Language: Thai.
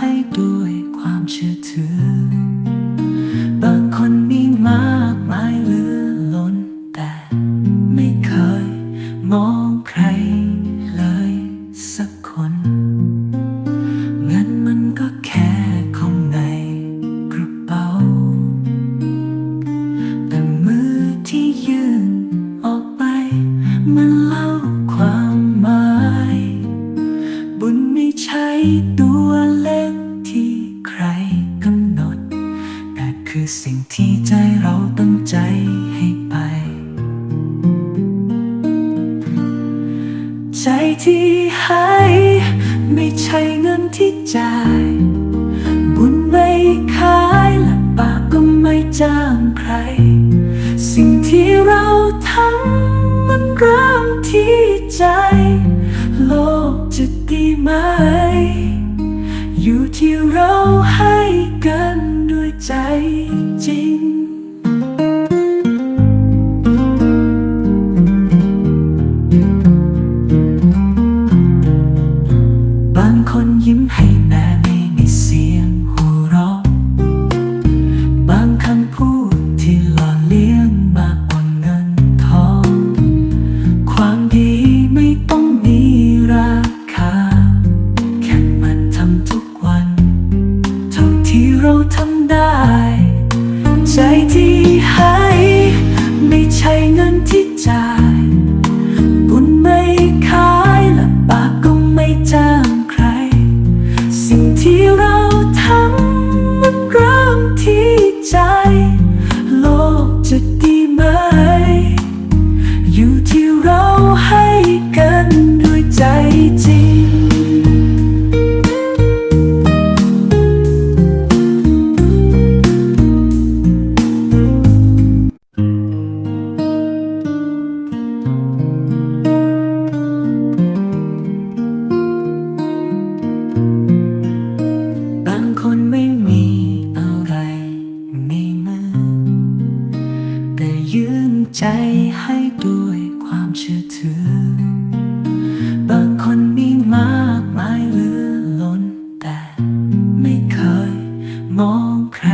ใจให้ด้วยความเชื่อถือ บางคนมีมากมายเหลือล้นแต่ไม่เคยมองใครเลยสักคนเงินมันก็แค่ของในกระเป๋า แต่มือที่ยื่นออกไป มันเล่าความหมาย บุญไม่ใช่ตัว สิ่งที่ใจเราตั้งใจให้ไป ใจที่ให้ไม่ใช่เงินที่จ่าย บุญไม่ขายและปากก็ไม่จ้างใคร สิ่งที่เราทำมันเริ่มที่ใจ โลกจะดีไหม ยิ้มให้แม่ไม่มีเสียงหัวเราะบางคำพูดที่หล่อเลี้ยงมากกว่าเงินทอง ความดีไม่ บางคนไม่มีอะไรในมือ แต่ยืนใจให้ด้วยความเชื่อถือ คนมีมากมายเหลือล้นแต่ไม่เคยมองใคร